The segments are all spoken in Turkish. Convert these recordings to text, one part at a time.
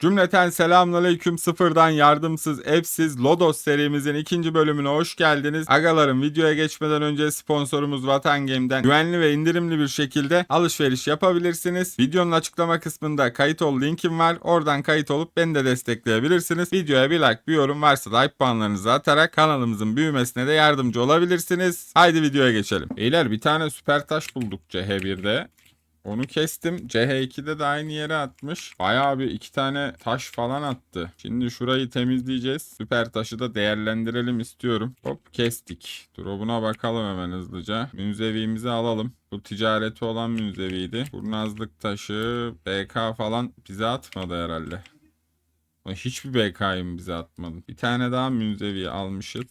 Cümleten selamünaleyküm sıfırdan yardımsız evsiz Lodos serimizin ikinci bölümüne hoş geldiniz. Agalarım videoya geçmeden önce sponsorumuz Vatan Game'den güvenli ve indirimli bir şekilde alışveriş yapabilirsiniz. Videonun açıklama kısmında kayıt ol linkim var. Oradan kayıt olup beni de destekleyebilirsiniz. Videoya bir like bir yorum varsa da hype puanlarınızı atarak kanalımızın büyümesine de yardımcı olabilirsiniz. Haydi videoya geçelim. Beyler bir tane süper taş bulduk CH1'de. Onu kestim. CH2'de de aynı yere atmış. Bayağı bir iki tane taş falan attı. Şimdi şurayı temizleyeceğiz. Süper taşı da değerlendirelim istiyorum. Hop kestik. Drop'una bakalım hemen hızlıca. Münzevimizi alalım. Bu ticareti olan münzeviydi. Kurnazlık taşı, BK falan bize atmadı herhalde. Hiçbir BK'yı mı bize atmadı? Bir tane daha münzevi almışız.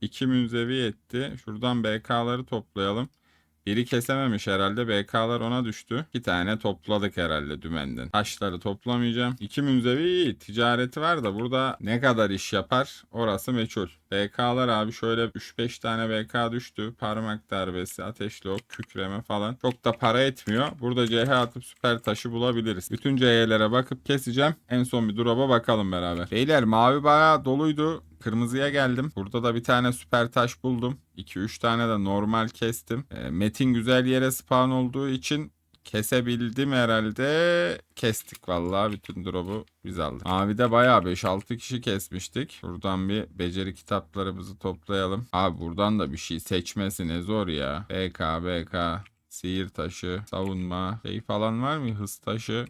İki münzevi etti. Şuradan BK'ları toplayalım. Biri kesememiş herhalde. BK'lar ona düştü. İki tane topladık herhalde dümenden. Taşları toplamayacağım. İki münzevi iyi. Ticareti var da burada ne kadar iş yapar orası meçhul. BK'lar abi şöyle 3-5 tane BK düştü. Parmak darbesi, ateşli ok, kükreme falan. Çok da para etmiyor. Burada CH atıp süper taşı bulabiliriz. Bütün CH'lere bakıp keseceğim. En son bir drop'a bakalım beraber. Beyler mavi bayağı doluydu. Kırmızıya geldim. Burada da bir tane süper taş buldum. 2-3 tane de normal kestim. E, Metin güzel yere spawn olduğu için kesebildim herhalde. Kestik vallahi bütün drop'u biz aldık. Mavi'de bayağı 5-6 kişi kesmiştik. Buradan bir beceri kitaplarımızı toplayalım. Abi buradan da bir şey seçmesi ne zor ya. BK, BK, sihir taşı, savunma, şey falan var mı? Hız taşı.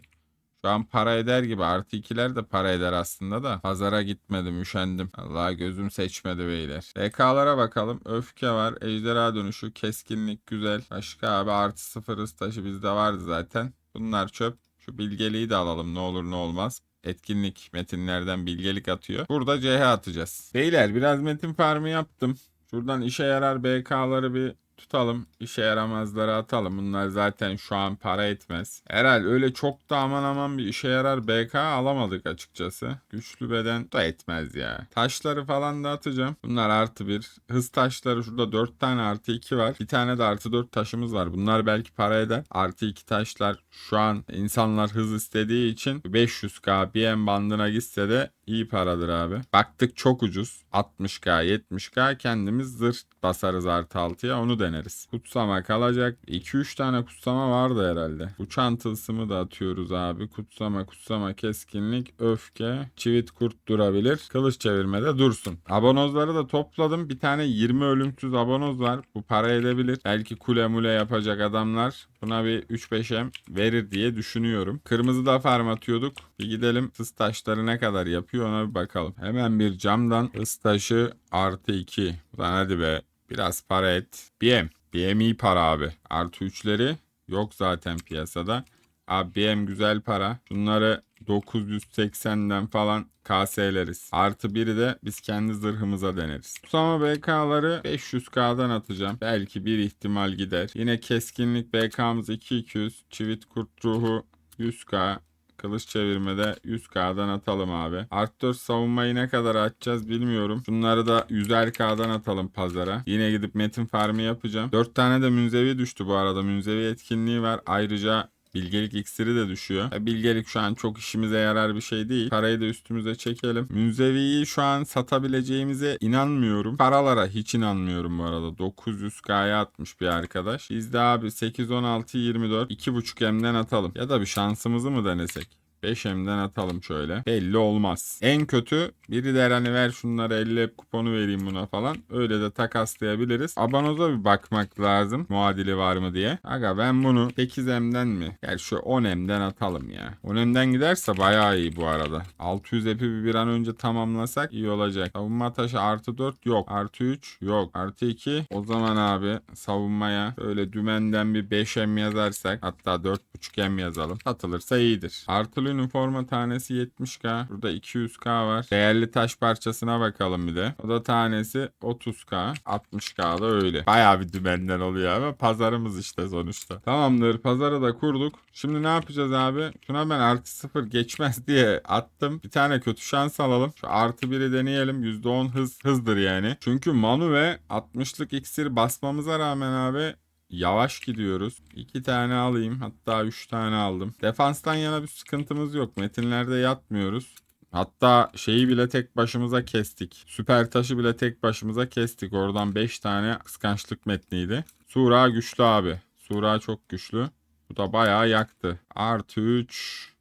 Şu an para eder gibi. Artı ikiler de para eder aslında da. Pazara gitmedim üşendim. Allah gözüm seçmedi beyler. BK'lara bakalım. Öfke var. Ejderha dönüşü. Keskinlik güzel. Başka abi artı sıfır hız taşı bizde vardı zaten. Bunlar çöp. Şu bilgeliği de alalım ne olur ne olmaz. Etkinlik metinlerden bilgelik atıyor. Burada CH atacağız. Beyler biraz metin farmı yaptım. Şuradan işe yarar BK'ları bir tutalım. İşe yaramazları atalım. Bunlar zaten şu an para etmez. Herhal öyle çok da aman aman bir işe yarar BK alamadık açıkçası. Güçlü beden da etmez ya. Taşları falan da atacağım. Bunlar artı bir. Hız taşları şurada 4 tane artı 2 var. Bir tane de artı 4 taşımız var. Bunlar belki para eder. Artı 2 taşlar şu an insanlar hız istediği için 500k BM bandına gitse de iyi paradır abi. Baktık çok ucuz. 60k 70k kendimiz zırh basarız artı 6'ya onu deneriz. Kutsama kalacak. 2-3 tane kutsama vardı herhalde. Uçan tılsımı da atıyoruz abi. Kutsama kutsama keskinlik öfke çivit kurt durabilir. Kılıç çevirmede dursun. Abonozları da topladım. Bir tane 20 ölümsüz abonoz var. Bu para edebilir. Belki kule mule yapacak adamlar buna bir 3-5M verir diye düşünüyorum. Kırmızı da farm atıyorduk. Bir gidelim hız taşları ne kadar yapıyor ona bir bakalım. Hemen bir camdan hız taşı artı 2. Ulan hadi be. Biraz para et. BM. BM iyi para abi. Artı 3'leri yok zaten piyasada. Abi BM güzel para. Bunları 980'den falan KS'leriz. Artı biri de biz kendi zırhımıza deneriz. Kusama BK'ları 500K'dan atacağım. Belki bir ihtimal gider. Yine keskinlik BK'mız 2200. Çivit kurt ruhu 100K. Kılıç çevirmede 100k'dan atalım abi. Art 4 savunmayı ne kadar atacağız bilmiyorum. Bunları da 100k'dan atalım pazara. Yine gidip metin farmı yapacağım. 4 tane de münzevi düştü bu arada. Münzevi etkinliği var. Ayrıca Bilgelik iksiri de düşüyor. E, Bilgelik şu an çok işimize yarar bir şey değil. Parayı da üstümüze çekelim. Münzeviyi şu an satabileceğimize inanmıyorum. Paralara hiç inanmıyorum bu arada. 900k'ya atmış bir arkadaş. Biz de abi 8, 16, 24 2.5 M'den atalım. Ya da bir şansımızı mı denesek? 5M'den atalım şöyle. Belli olmaz. En kötü biri der hani ver şunları 50 hep kuponu vereyim buna falan. Öyle de takaslayabiliriz. Abanoza bir bakmak lazım. Muadili var mı diye. Aga ben bunu 8M'den mi? Gel şu 10M'den atalım ya. 10M'den giderse bayağı iyi bu arada. 600 epi bir an önce tamamlasak iyi olacak. Savunma taşı artı 4 yok. Artı 3 yok. Artı 2 o zaman abi savunmaya böyle dümenden bir 5M yazarsak hatta 4.5M yazalım. Satılırsa iyidir. Artı üniforma tanesi 70k. Burada 200k var. Değerli taş parçasına bakalım bir de. O da tanesi 30k. 60k da öyle. Bayağı bir dümenden oluyor ama pazarımız işte sonuçta. Tamamdır pazarı da kurduk. Şimdi ne yapacağız abi? Şuna ben artı sıfır geçmez diye attım. Bir tane kötü şans alalım. Şu artı biri deneyelim. %10 hız hızdır yani. Çünkü Manu ve 60'lık iksir basmamıza rağmen abi yavaş gidiyoruz. İki tane alayım. Hatta üç tane aldım. Defanstan yana bir sıkıntımız yok. Metinlerde yatmıyoruz. Hatta şeyi bile tek başımıza kestik. Süper taşı bile tek başımıza kestik. Oradan 5 tane kıskançlık metniydi. Sura güçlü abi. Sura çok güçlü. Bu da bayağı yaktı. Artı 3.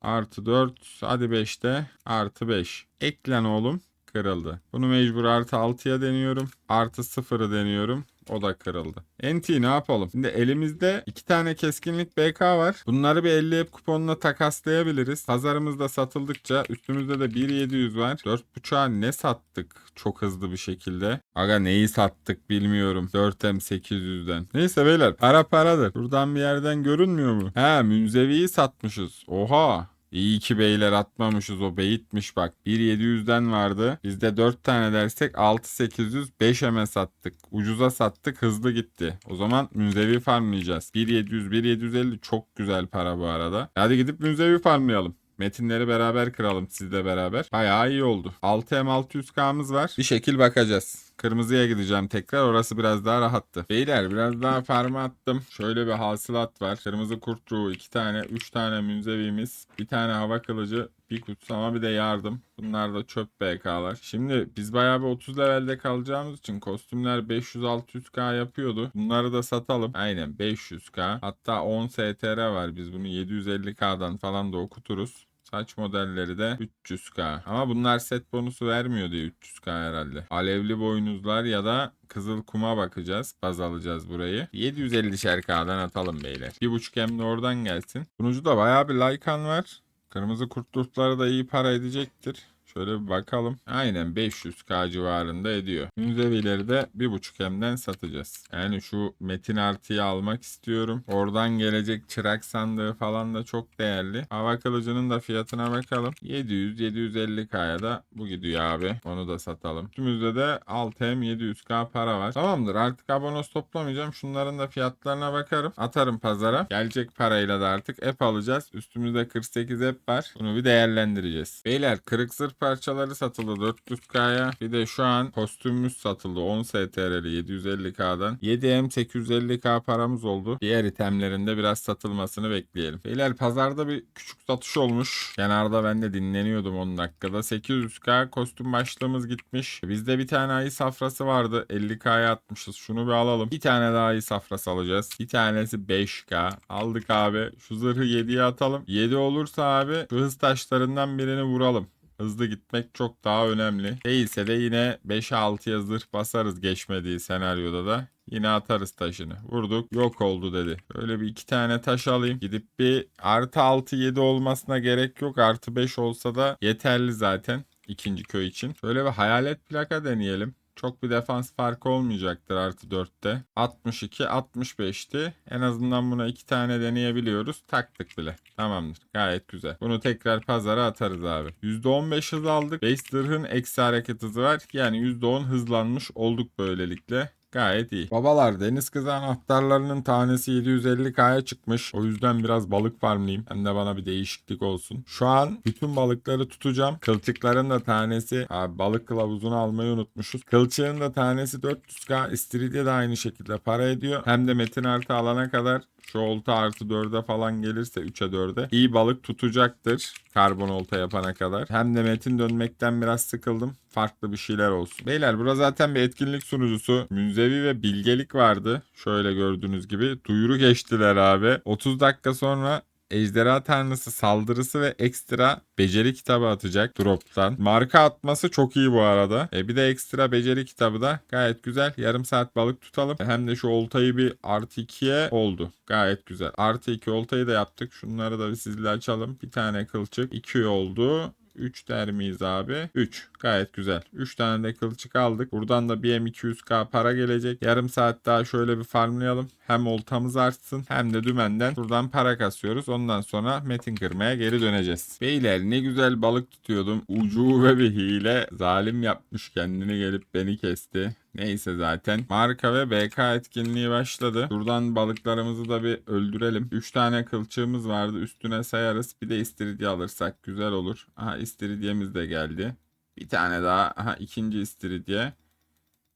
Artı 4. Hadi 5'te. Artı 5. Eklen oğlum. Kırıldı. Bunu mecbur artı 6'ya deniyorum. Artı 0'ı deniyorum. O da kırıldı. NT ne yapalım? Şimdi elimizde iki tane keskinlik BK var. Bunları bir 50 hep kuponuna takaslayabiliriz. Pazarımızda satıldıkça üstümüzde de 1700 var. 4.5'a ne sattık çok hızlı bir şekilde? Aga neyi sattık bilmiyorum. 4M 800'den. Neyse beyler para paradır. Buradan bir yerden görünmüyor mu? He münzeviyi satmışız. Oha. İyi ki beyler atmamışız o beyitmiş bak. 1700'den vardı. Bizde 4 tane dersek 6800 5 eme sattık. Ucuza sattık hızlı gitti. O zaman münzevi farmlayacağız. 1700 1750 çok güzel para bu arada. Hadi gidip münzevi farmlayalım. Metinleri beraber kıralım sizle beraber. Bayağı iyi oldu. 6M 600K'mız var. Bir şekil bakacağız. Kırmızıya gideceğim tekrar. Orası biraz daha rahattı. Beyler biraz daha farma attım. Şöyle bir hasılat var. Kırmızı kurt ruhu 2 tane, 3 tane münzevimiz, bir tane hava kılıcı, bir kutsama bir de yardım. Bunlar da çöp BK'lar. Şimdi biz bayağı bir 30 levelde kalacağımız için kostümler 500-600k yapıyordu. Bunları da satalım. Aynen 500k. Hatta 10 STR var. Biz bunu 750k'dan falan da okuturuz. Saç modelleri de 300k. Ama bunlar set bonusu vermiyor diye 300k herhalde. Alevli boynuzlar ya da kızıl kuma bakacağız. Baz alacağız burayı. 750 k'dan atalım beyler. 1.5 hem de oradan gelsin. Sunucuda bayağı bir Lycan var. Kırmızı kurtlukları da iyi para edecektir. Şöyle bir bakalım. Aynen 500k civarında ediyor. Münzevileri de 1.5 M'den satacağız. Yani şu metin artıyı almak istiyorum. Oradan gelecek çırak sandığı falan da çok değerli. Hava kılıcının da fiyatına bakalım. 700-750k'ya da bu gidiyor abi. Onu da satalım. Üstümüzde de 6M 700k para var. Tamamdır artık abonos toplamayacağım. Şunların da fiyatlarına bakarım. Atarım pazara. Gelecek parayla da artık app alacağız. Üstümüzde 48 app var. Bunu bir değerlendireceğiz. Beyler kırık zırh parçaları satıldı 400k'ya. Bir de şu an kostümümüz satıldı 10 STR'li 750k'dan. 7M 850k paramız oldu. Diğer itemlerin de biraz satılmasını bekleyelim. Beyler pazarda bir küçük satış olmuş. Kenarda ben de dinleniyordum 10 dakikada. 800k kostüm başlığımız gitmiş. Bizde bir tane ayı safrası vardı. 50k'ya atmışız. Şunu bir alalım. Bir tane daha ayı safrası alacağız. Bir tanesi 5k. Aldık abi. Şu zırhı 7'ye atalım. 7 olursa abi hız taşlarından birini vuralım. Hızlı gitmek çok daha önemli. Değilse de yine 5'e 6'ya zırh basarız geçmediği senaryoda da. Yine atarız taşını. Vurduk yok oldu dedi. Böyle bir iki tane taş alayım. Gidip bir artı 6 7 olmasına gerek yok. Artı 5 olsa da yeterli zaten ikinci köy için. Şöyle bir hayalet plaka deneyelim. Çok bir defans farkı olmayacaktır artı 4'te. 62, 65'ti. En azından buna iki tane deneyebiliyoruz. Taktık bile. Tamamdır. Gayet güzel. Bunu tekrar pazara atarız abi. %15 hız aldık. Base zırhın eksi hareket hızı var. Yani %10 hızlanmış olduk böylelikle. Gayet iyi. Babalar deniz kızı anahtarlarının tanesi 750k'ya çıkmış. O yüzden biraz balık farmlayayım. Hem de bana bir değişiklik olsun. Şu an bütün balıkları tutacağım. Kılçıkların da tanesi abi balık kılavuzunu almayı unutmuşuz. Kılçığın da tanesi 400k. İstiridye de aynı şekilde para ediyor. Hem de metin artı alana kadar şu olta artı 4'e falan gelirse 3'e 4'e iyi balık tutacaktır. Karbon olta yapana kadar. Hem de metin dönmekten biraz sıkıldım. Farklı bir şeyler olsun. Beyler burada zaten bir etkinlik sunucusu. Münzevi ve bilgelik vardı. Şöyle gördüğünüz gibi. Duyuru geçtiler abi. 30 dakika sonra Ejderha Tanrısı saldırısı ve ekstra beceri kitabı atacak drop'tan. Marka atması çok iyi bu arada. E bir de ekstra beceri kitabı da gayet güzel. Yarım saat balık tutalım. Hem de şu oltayı bir artı 2'ye oldu. Gayet güzel. Artı 2 oltayı da yaptık. Şunları da bir sizle açalım. Bir tane kılçık. 2 oldu. 3 der abi? 3. Gayet güzel. 3 tane de kılçık aldık. Buradan da bir M200k para gelecek. Yarım saat daha şöyle bir farmlayalım. Hem oltamız artsın hem de dümenden buradan para kasıyoruz. Ondan sonra metin kırmaya geri döneceğiz. Beyler ne güzel balık tutuyordum. Ucube bir hile. Zalim yapmış kendini gelip beni kesti. Neyse zaten. Marka ve BK etkinliği başladı. Buradan balıklarımızı da bir öldürelim. 3 tane kılçığımız vardı. Üstüne sayarız. Bir de istiridye alırsak güzel olur. Aha istiridyemiz de geldi. Bir tane daha. Aha ikinci istiridye.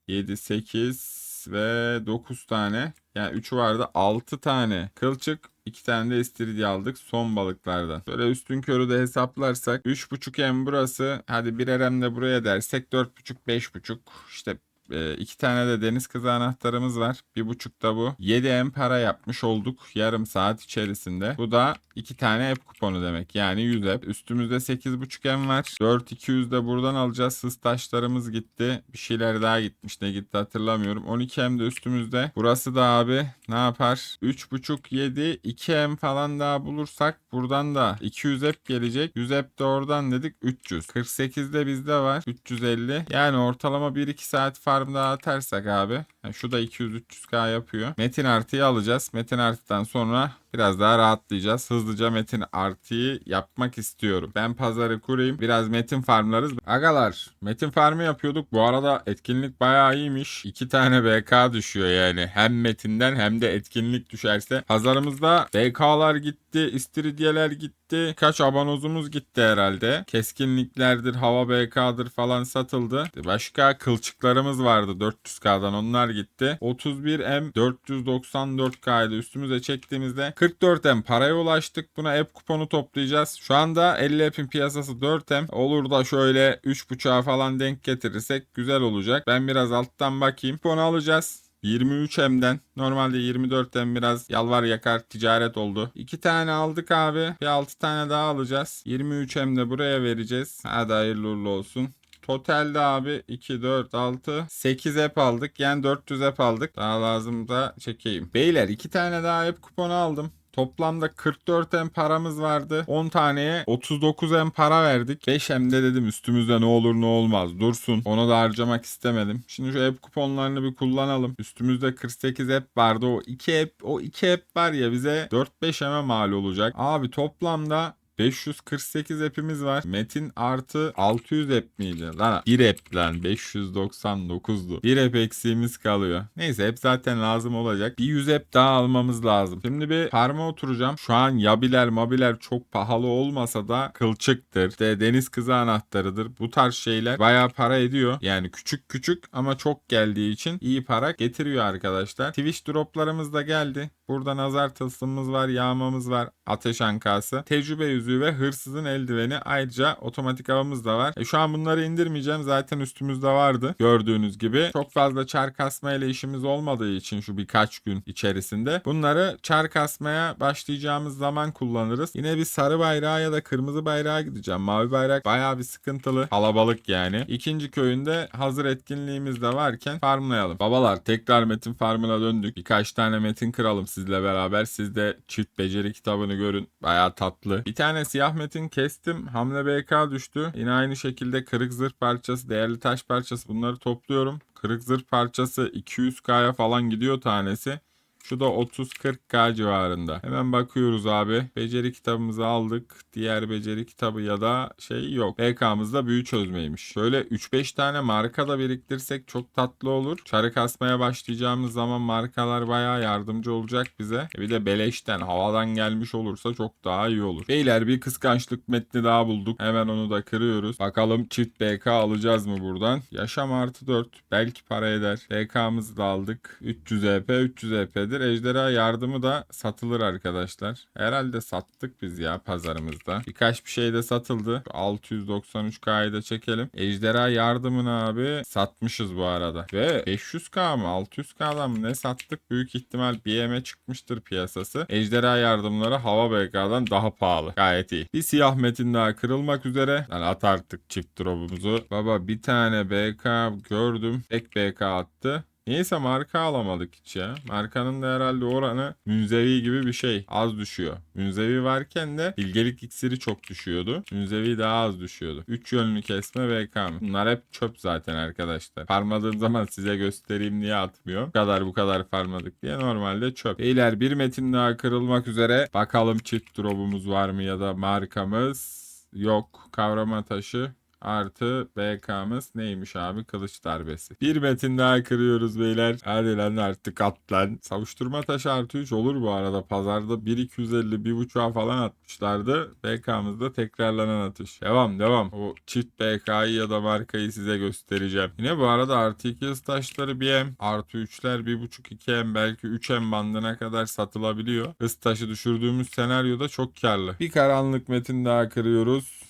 7, 8, 8 ve 9 tane. Yani 3 vardı 6 tane kılçık 2 tane de istiridye aldık son balıklardan. Böyle üstün körü de hesaplarsak 3.5 em burası hadi 1 RM de buraya dersek 4.5 5.5 işte e, iki tane de deniz kızı anahtarımız var. Bir buçuk da bu. 7 M para yapmış olduk yarım saat içerisinde. Bu da iki tane app kuponu demek. Yani 100 app. Üstümüzde 8.5 M var. 4200 de buradan alacağız. Hız taşlarımız gitti. Bir şeyler daha gitmiş. Ne gitti hatırlamıyorum. 12 M de üstümüzde. Burası da abi ne yapar? 3.5 7 2 M falan daha bulursak buradan da 200 app gelecek. 100 app de oradan dedik 300. 48'de bizde var. 350. Yani ortalama 1-2 saat farm daha atarsak abi. Yani şu da 200-300k yapıyor. Metin artıyı alacağız. Metin artıdan sonra biraz daha rahatlayacağız. Hızlıca metin artıyı yapmak istiyorum. Ben pazarı kurayım. Biraz metin farmlarız. Agalar metin farmı yapıyorduk. Bu arada etkinlik bayağı iyiymiş. İki tane BK düşüyor yani. Hem metinden hem de etkinlik düşerse. Pazarımızda BK'lar gitti. istiridyeler gitti. Kaç abanozumuz gitti herhalde. Keskinliklerdir, hava BK'dır falan satıldı. Başka kılçıklarımız vardı 400K'dan onlar gitti. 31M 494K'ydı üstümüze çektiğimizde 44M paraya ulaştık. Buna app kuponu toplayacağız. Şu anda 50 app'in piyasası 4M. Olur da şöyle 3.5'a falan denk getirirsek güzel olacak. Ben biraz alttan bakayım. Kuponu alacağız. 23M'den normalde 24M biraz yalvar yakar ticaret oldu. 2 tane aldık abi. Bir 6 tane daha alacağız. 23M de buraya vereceğiz. Hadi hayırlı uğurlu olsun. Totalde abi 2, 4, 6, 8 app aldık. Yani 400 app aldık. Daha lazım da çekeyim. Beyler 2 tane daha app kuponu aldım. Toplamda 44 M paramız vardı. 10 taneye 39 M para verdik. 5 M de dedim üstümüzde ne olur ne olmaz dursun. Onu da harcamak istemedim. Şimdi şu app kuponlarını bir kullanalım. Üstümüzde 48 app vardı. O 2 app o 2 app var ya bize 4-5 M'e mal olacak. Abi toplamda 548 app'imiz var. Metin artı 600 app miydi? Lan 1 app lan 599'du. 1 app eksiğimiz kalıyor. Neyse app zaten lazım olacak. Bir 100 app daha almamız lazım. Şimdi bir farma oturacağım. Şu an yabiler mabiler çok pahalı olmasa da kılçıktır. İşte deniz kızı anahtarıdır. Bu tarz şeyler bayağı para ediyor. Yani küçük küçük ama çok geldiği için iyi para getiriyor arkadaşlar. Twitch droplarımız da geldi. Burada nazar tılsımımız var, yağmamız var, ateş ankası, tecrübe yüzüğü ve hırsızın eldiveni. Ayrıca otomatik avımız da var. E, şu an bunları indirmeyeceğim. Zaten üstümüzde vardı. Gördüğünüz gibi. Çok fazla çar kasma ile işimiz olmadığı için şu birkaç gün içerisinde. Bunları çar kasmaya başlayacağımız zaman kullanırız. Yine bir sarı bayrağı ya da kırmızı bayrağa gideceğim. Mavi bayrak bayağı bir sıkıntılı. Kalabalık yani. İkinci köyünde hazır etkinliğimiz de varken farmlayalım. Babalar tekrar metin farmına döndük. Birkaç tane metin kıralım sizle beraber. Siz de çift beceri kitabını görün. Bayağı tatlı. Bir tane siyah metin kestim. Hamle BK düştü. Yine aynı şekilde kırık zırh parçası, değerli taş parçası bunları topluyorum. Kırık zırh parçası 200k'ya falan gidiyor tanesi. Şu da 30-40k civarında. Hemen bakıyoruz abi. Beceri kitabımızı aldık. Diğer beceri kitabı ya da şey yok. BK'mızda büyü çözmeymiş. Şöyle 3-5 tane marka da biriktirsek çok tatlı olur. Çarı kasmaya başlayacağımız zaman markalar bayağı yardımcı olacak bize. E bir de beleşten havadan gelmiş olursa çok daha iyi olur. Beyler bir kıskançlık metni daha bulduk. Hemen onu da kırıyoruz. Bakalım çift BK alacağız mı buradan? Yaşam artı 4. Belki para eder. BK'mızı da aldık. 300 EP 300 EP'dir. Ejderha yardımı da satılır arkadaşlar. Herhalde sattık biz ya pazarımızda. Birkaç bir şey de satıldı. 693K'yı da çekelim. Ejderha yardımını abi satmışız bu arada. Ve 500K mı 600K'dan mı ne sattık? Büyük ihtimal BM'e çıkmıştır piyasası. Ejderha yardımları hava BK'dan daha pahalı. Gayet iyi. Bir siyah metin daha kırılmak üzere. Yani at artık çift drop'umuzu. Baba bir tane BK gördüm. Tek BK attı. Neyse marka alamadık hiç ya. Markanın da herhalde oranı münzevi gibi bir şey. Az düşüyor. Münzevi varken de bilgelik iksiri çok düşüyordu. Münzevi daha az düşüyordu. 3 yönlü kesme VK? Bunlar hep çöp zaten arkadaşlar. Farmadığım zaman size göstereyim diye atmıyor. Bu kadar bu kadar farmadık diye normalde çöp. Beyler bir metin daha kırılmak üzere. Bakalım çift drop'umuz var mı ya da markamız yok. Kavrama taşı Artı BK'mız neymiş abi? Kılıç darbesi. Bir metin daha kırıyoruz beyler. Hadi lan artık at lan. Savuşturma taşı artı 3 olur bu arada. Pazarda 1.250 1.5'a falan atmışlardı. BK'mızda tekrarlanan atış. Devam devam. O çift BK'yı ya da markayı size göstereceğim. Yine bu arada artı 2 hız taşları 1M. Artı 3'ler 1.5 2M belki 3M bandına kadar satılabiliyor. Hız taşı düşürdüğümüz senaryoda çok karlı. Bir karanlık metin daha kırıyoruz.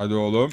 Hadi oğlum.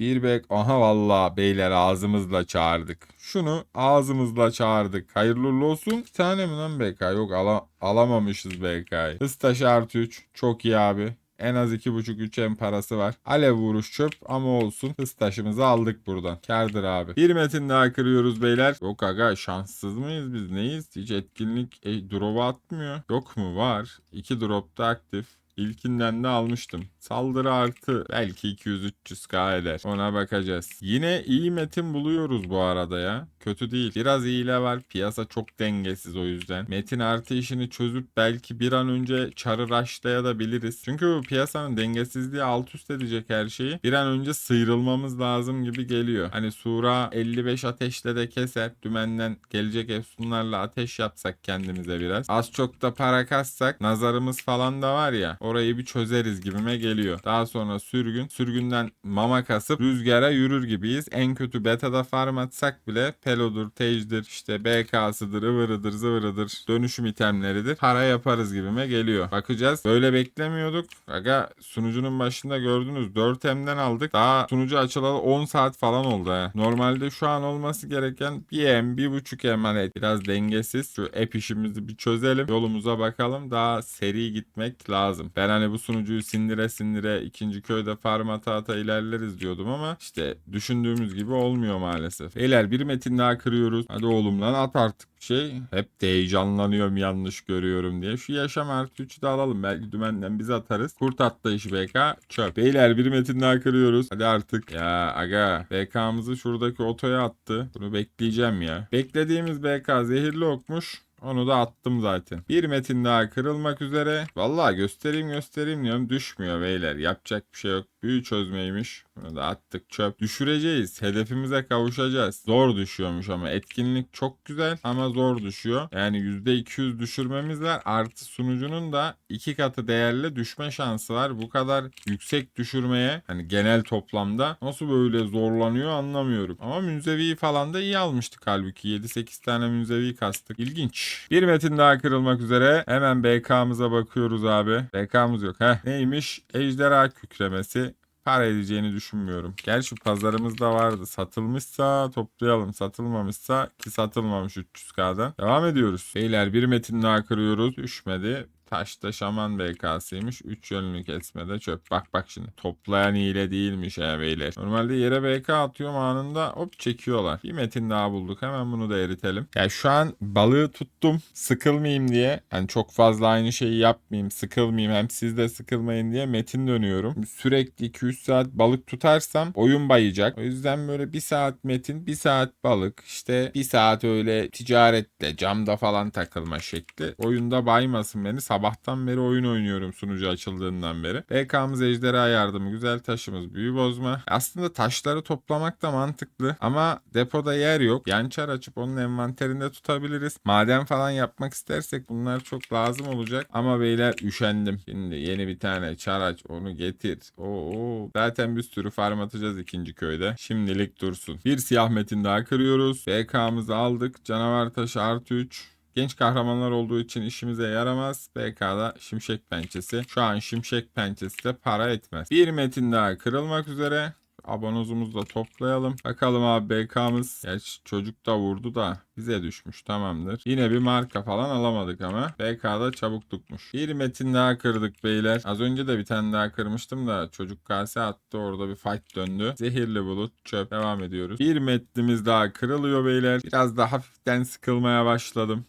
Bir bek. Aha valla beyler ağzımızla çağırdık. Şunu ağzımızla çağırdık. Hayırlı olsun. Bir tane mi lan BK? Yok ala alamamışız BK'yı. Hız taşı artı 3. Çok iyi abi. En az 2.5-3 M parası var. Alev vuruş çöp ama olsun. Hız taşımızı aldık buradan. Kardır abi. Bir metin daha kırıyoruz beyler. Yok aga şanssız mıyız biz neyiz? Hiç etkinlik e, drop'a atmıyor. Yok mu? Var. 2 drop'ta aktif. İlkinden de almıştım. Saldırı artı belki 200-300k eder. Ona bakacağız. Yine iyi metin buluyoruz bu arada ya. Kötü değil. Biraz iyile var. Piyasa çok dengesiz o yüzden. Metin artı işini çözüp belki bir an önce çarı raşlayabiliriz. Çünkü bu piyasanın dengesizliği alt üst edecek her şeyi. Bir an önce sıyrılmamız lazım gibi geliyor. Hani Sura 55 ateşle de keser. Dümenden gelecek efsunlarla ateş yapsak kendimize biraz. Az çok da para kassak nazarımız falan da var ya. Orayı bir çözeriz gibime geliyor. Daha sonra sürgün. Sürgünden mama kasıp rüzgara yürür gibiyiz. En kötü beta'da farm atsak bile pelodur, tejdir, işte BK'sıdır, ıvırıdır, zıvırıdır, dönüşüm itemleridir. Para yaparız gibime geliyor. Bakacağız. Böyle beklemiyorduk. Aga sunucunun başında gördünüz 4M'den aldık. Daha sunucu açılalı 10 saat falan oldu ha. Normalde şu an olması gereken 1M, 1.5 M hani biraz dengesiz. Şu app işimizi bir çözelim. Yolumuza bakalım. Daha seri gitmek lazım. Ben hani bu sunucuyu sindire sindire ikinci köyde farm ata ata ilerleriz diyordum ama işte düşündüğümüz gibi olmuyor maalesef. Beyler bir metin daha kırıyoruz. Hadi oğlum lan at artık bir şey. Hep de heyecanlanıyorum yanlış görüyorum diye. Şu yaşam artı 3'ü de alalım. Belki dümenden biz atarız. Kurt atlayışı BK çöp. Beyler bir metin daha kırıyoruz. Hadi artık. Ya aga BK'mızı şuradaki otoya attı. Bunu bekleyeceğim ya. Beklediğimiz BK zehirli okmuş. Onu da attım zaten. Bir metin daha kırılmak üzere. Vallahi göstereyim göstereyim diyorum. Düşmüyor beyler. Yapacak bir şey yok. Büyü çözmeymiş. Bunu da attık çöp. Düşüreceğiz. Hedefimize kavuşacağız. Zor düşüyormuş ama etkinlik çok güzel ama zor düşüyor. Yani %200 düşürmemiz var. Artı sunucunun da iki katı değerli düşme şansı var. Bu kadar yüksek düşürmeye hani genel toplamda nasıl böyle zorlanıyor anlamıyorum. Ama münzeviyi falan da iyi almıştık halbuki. 7-8 tane münzevi kastık. İlginç. Bir metin daha kırılmak üzere. Hemen BK'mıza bakıyoruz abi. BK'mız yok. Heh neymiş? Ejderha kükremesi para edeceğini düşünmüyorum. Gerçi pazarımızda vardı. Satılmışsa toplayalım. Satılmamışsa ki satılmamış 300k'dan. Devam ediyoruz. Beyler bir metin daha kırıyoruz. Düşmedi. Taşta şaman BK'sıymış. 3 yönlü kesmede çöp. Bak bak şimdi. Toplayan hile değilmiş ya beyler. Normalde yere BK atıyorum anında hop çekiyorlar. Bir metin daha bulduk. Hemen bunu da eritelim. Yani şu an balığı tuttum. Sıkılmayayım diye. Hani çok fazla aynı şeyi yapmayayım. Sıkılmayayım. Hem siz de sıkılmayın diye metin dönüyorum. Sürekli 2-3 saat balık tutarsam oyun bayacak. O yüzden böyle 1 saat metin, 1 saat balık. işte 1 saat öyle ticarette, camda falan takılma şekli. Oyunda baymasın beni. Sabahtan beri oyun oynuyorum sunucu açıldığından beri. BK'mız ejderha yardımı güzel taşımız büyü bozma. Aslında taşları toplamak da mantıklı ama depoda yer yok. Yan çar açıp onun envanterinde tutabiliriz. Maden falan yapmak istersek bunlar çok lazım olacak. Ama beyler üşendim. Şimdi yeni bir tane çar aç onu getir. Oo, zaten bir sürü farm atacağız ikinci köyde. Şimdilik dursun. Bir siyah metin daha kırıyoruz. BK'mızı aldık. Canavar taşı artı 3. Genç kahramanlar olduğu için işimize yaramaz. BK'da şimşek pençesi. Şu an şimşek pençesi de para etmez. Bir metin daha kırılmak üzere. Abonozumuzu da toplayalım. Bakalım abi BK'mız. Gerçi çocuk da vurdu da bize düşmüş tamamdır. Yine bir marka falan alamadık ama. BK'da çabuklukmuş. Bir metin daha kırdık beyler. Az önce de bir tane daha kırmıştım da çocuk kase attı orada bir fight döndü. Zehirli bulut çöp. Devam ediyoruz. Bir metnimiz daha kırılıyor beyler. Biraz da hafiften sıkılmaya başladım.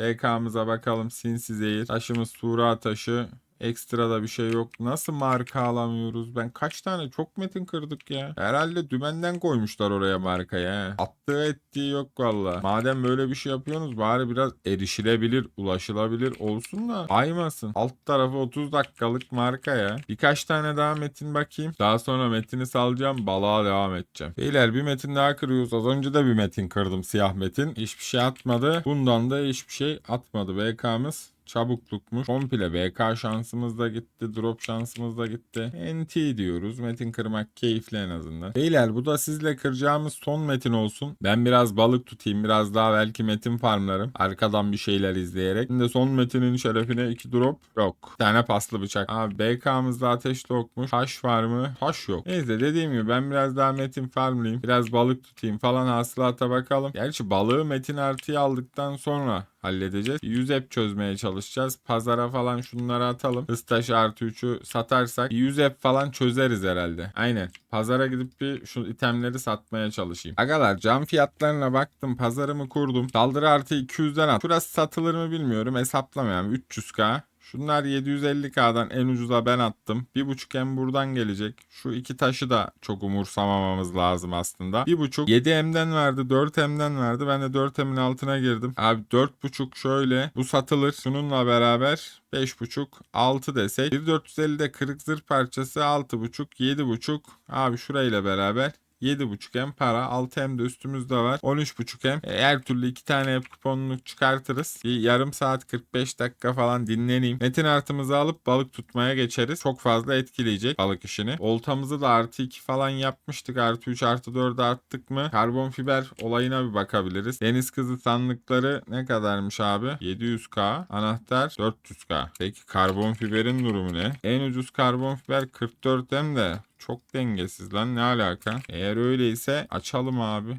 BK'mıza bakalım sinsi zehir. Taşımız Sura taşı. Ekstra da bir şey yok. Nasıl marka alamıyoruz? Ben kaç tane çok metin kırdık ya. Herhalde dümenden koymuşlar oraya markayı he. Attığı ettiği yok valla. Madem böyle bir şey yapıyorsunuz bari biraz erişilebilir, ulaşılabilir olsun da aymasın. Alt tarafı 30 dakikalık marka ya. Birkaç tane daha metin bakayım. Daha sonra metini salacağım. Balığa devam edeceğim. Beyler bir metin daha kırıyoruz. Az önce de bir metin kırdım. Siyah metin. Hiçbir şey atmadı. Bundan da hiçbir şey atmadı. BK'mız çabuklukmuş. Komple BK şansımız da gitti. Drop şansımız da gitti. NT diyoruz. Metin kırmak keyifli en azından. Beyler bu da sizle kıracağımız son metin olsun. Ben biraz balık tutayım. Biraz daha belki metin farmlarım. Arkadan bir şeyler izleyerek. Şimdi son metinin şerefine iki drop yok. Bir tane paslı bıçak. Abi BK'mızda ateş okmuş. Taş var mı? Taş yok. Neyse dediğim gibi ben biraz daha metin farmlayayım. Biraz balık tutayım falan hasılata bakalım. Gerçi balığı metin artıyı aldıktan sonra halledeceğiz. 100 app çözmeye çalışacağız. Pazara falan şunları atalım. Hıztaş artı 3'ü satarsak 100 app falan çözeriz herhalde. Aynen. Pazara gidip bir şu itemleri satmaya çalışayım. Agalar cam fiyatlarına baktım. Pazarımı kurdum. Saldırı artı 200'den at. Şurası satılır mı bilmiyorum. Hesaplamıyorum. 300k. Şunlar 750k'dan en ucuza ben attım. 1.5 hem buradan gelecek. Şu iki taşı da çok umursamamamız lazım aslında. 1.5 7M'den verdi 4M'den verdi. Ben de 4M'in altına girdim. Abi 4.5 şöyle. Bu satılır. Şununla beraber 5.5 6 desek. 1450'de kırık zırh parçası 6.5 7.5 abi şurayla beraber 7.5 hem para 6 hem de üstümüzde var. 13.5 hem E, her türlü iki tane hep kuponunu çıkartırız. Bir yarım saat 45 dakika falan dinleneyim. Metin artımızı alıp balık tutmaya geçeriz. Çok fazla etkileyecek balık işini. Oltamızı da artı 2 falan yapmıştık. Artı 3 artı 4'e attık mı? Karbon fiber olayına bir bakabiliriz. Deniz kızı sandıkları ne kadarmış abi? 700k anahtar 400k peki karbon fiberin durumu ne? En ucuz karbon fiber 44 hem de çok dengesiz lan ne alaka? Eğer öyleyse açalım abi.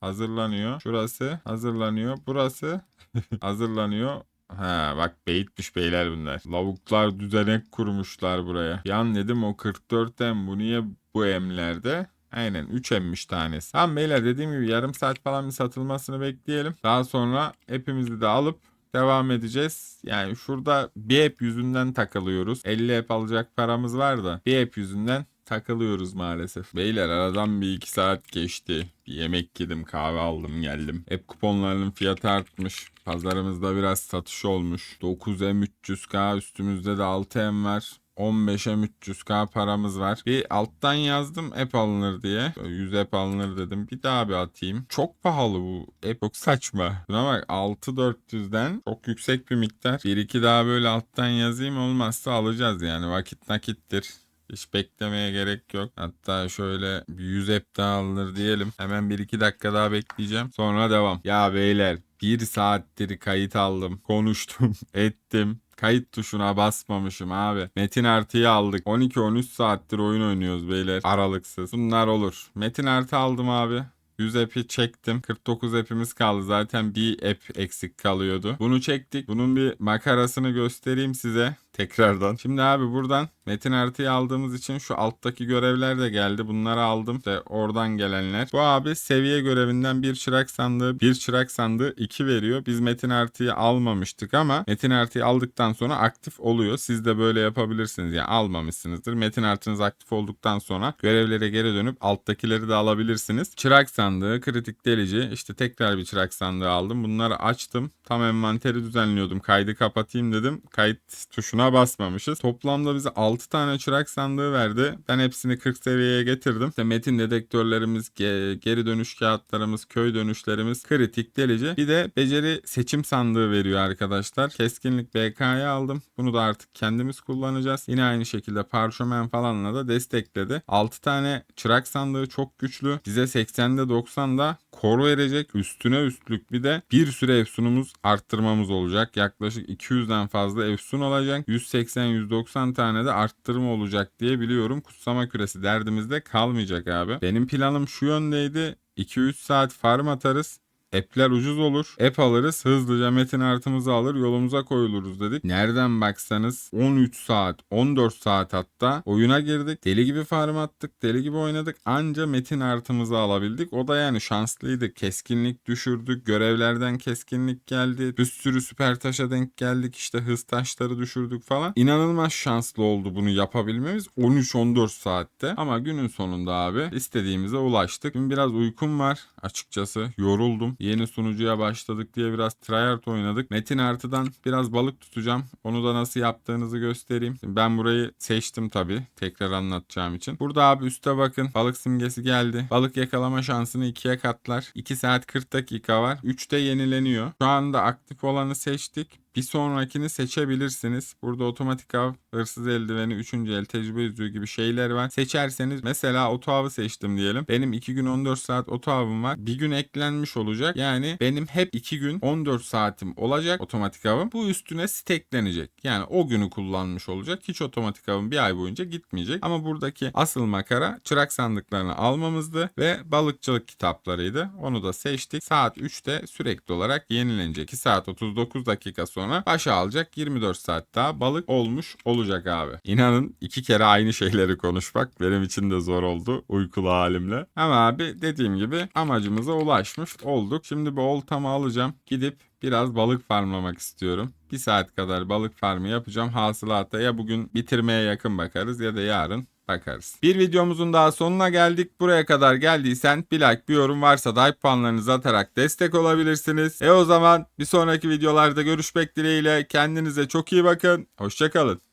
Hazırlanıyor. Şurası hazırlanıyor. Burası hazırlanıyor. Ha bak beyitmiş beyler bunlar. Lavuklar düzenek kurmuşlar buraya. Yan dedim o 44 em bu niye bu emlerde? Aynen 3 emmiş tanesi. Tamam beyler dediğim gibi yarım saat falan bir satılmasını bekleyelim. Daha sonra hepimizi de alıp devam edeceğiz. Yani şurada bir app yüzünden takılıyoruz. 50 app alacak paramız var da bir app yüzünden takılıyoruz maalesef. Beyler aradan bir iki saat geçti. Bir yemek yedim kahve aldım geldim. App kuponlarının fiyatı artmış. Pazarımızda biraz satış olmuş. 9M 300K üstümüzde de 6M var. 15'e 300k paramız var. Bir alttan yazdım app alınır diye. 100 app alınır dedim. Bir daha bir atayım. Çok pahalı bu app. Çok saçma. Buna bak 6400'den çok yüksek bir miktar. Bir iki daha böyle alttan yazayım olmazsa alacağız yani. Vakit nakittir. Hiç beklemeye gerek yok. Hatta şöyle bir 100 app daha alınır diyelim. Hemen 1-2 dakika daha bekleyeceğim. Sonra devam. Ya beyler bir saattir kayıt aldım. Konuştum. ettim. Kayıt tuşuna basmamışım abi. Metin artıyı aldık. 12-13 saattir oyun oynuyoruz beyler. Aralıksız. Bunlar olur. Metin artı aldım abi. 100 app'i çektim. 49 app'imiz kaldı. Zaten bir app eksik kalıyordu. Bunu çektik. Bunun bir makarasını göstereyim size tekrardan. Şimdi abi buradan metin artıyı aldığımız için şu alttaki görevler de geldi. Bunları aldım. İşte oradan gelenler. Bu abi seviye görevinden bir çırak sandığı, bir çırak sandığı 2 veriyor. Biz metin artıyı almamıştık ama metin artıyı aldıktan sonra aktif oluyor. Siz de böyle yapabilirsiniz. Yani almamışsınızdır. Metin artınız aktif olduktan sonra görevlere geri dönüp alttakileri de alabilirsiniz. Çırak sandığı, kritik delici. işte tekrar bir çırak sandığı aldım. Bunları açtım. Tam envanteri düzenliyordum. Kaydı kapatayım dedim. Kayıt tuşuna basmamışız. Toplamda bize 6 tane çırak sandığı verdi. Ben hepsini 40 seviyeye getirdim. İşte metin dedektörlerimiz, ge- geri dönüş kağıtlarımız, köy dönüşlerimiz, kritik delici. Bir de beceri seçim sandığı veriyor arkadaşlar. Keskinlik BK'ya aldım. Bunu da artık kendimiz kullanacağız. Yine aynı şekilde parşömen falanla da destekledi. 6 tane çırak sandığı çok güçlü. Bize 80'de 90'da kor verecek. Üstüne üstlük bir de bir süre efsunumuz arttırmamız olacak. Yaklaşık 200'den fazla efsun olacak. 180-190 tane de arttırma olacak diye biliyorum. Kutsama küresi derdimizde kalmayacak abi. Benim planım şu yöndeydi. 2-3 saat farm atarız. App'ler ucuz olur. App alırız. Hızlıca metin artımızı alır. Yolumuza koyuluruz dedik. Nereden baksanız 13 saat, 14 saat hatta oyuna girdik. Deli gibi farm attık. Deli gibi oynadık. Anca metin artımızı alabildik. O da yani şanslıydı. Keskinlik düşürdük. Görevlerden keskinlik geldi. Bir sürü süper taşa denk geldik. İşte hız taşları düşürdük falan. İnanılmaz şanslı oldu bunu yapabilmemiz. 13-14 saatte. Ama günün sonunda abi istediğimize ulaştık. Şimdi biraz uykum var açıkçası. Yoruldum. Yeni sunucuya başladık diye biraz tryhard oynadık. Metin artıdan biraz balık tutacağım. Onu da nasıl yaptığınızı göstereyim. Ben burayı seçtim tabii. Tekrar anlatacağım için. Burada abi üste bakın. Balık simgesi geldi. Balık yakalama şansını ikiye katlar. 2 saat 40 dakika var. 3'te yenileniyor. Şu anda aktif olanı seçtik. Bir sonrakini seçebilirsiniz. Burada otomatik av, hırsız eldiveni, 3. el tecrübe yüzüğü gibi şeyler var. Seçerseniz mesela oto avı seçtim diyelim. Benim 2 gün 14 saat oto avım var. Bir gün eklenmiş olacak. Yani benim hep 2 gün 14 saatim olacak otomatik avım. Bu üstüne steklenecek. Yani o günü kullanmış olacak. Hiç otomatik avım bir ay boyunca gitmeyecek. Ama buradaki asıl makara çırak sandıklarını almamızdı ve balıkçılık kitaplarıydı. Onu da seçtik. Saat 3'te sürekli olarak yenilenecek. 2 saat 39 dakika sonra başa alacak 24 saat daha balık olmuş olacak abi. İnanın iki kere aynı şeyleri konuşmak benim için de zor oldu uykulu halimle. Ama abi dediğim gibi amacımıza ulaşmış olduk. Şimdi bu oltamı alacağım. Gidip biraz balık farmlamak istiyorum. Bir saat kadar balık farmı yapacağım. Hasılata ya bugün bitirmeye yakın bakarız ya da yarın bakarız. Bir videomuzun daha sonuna geldik. Buraya kadar geldiysen bir like bir yorum varsa da hype puanlarınızı atarak destek olabilirsiniz. E o zaman bir sonraki videolarda görüşmek dileğiyle kendinize çok iyi bakın. Hoşçakalın.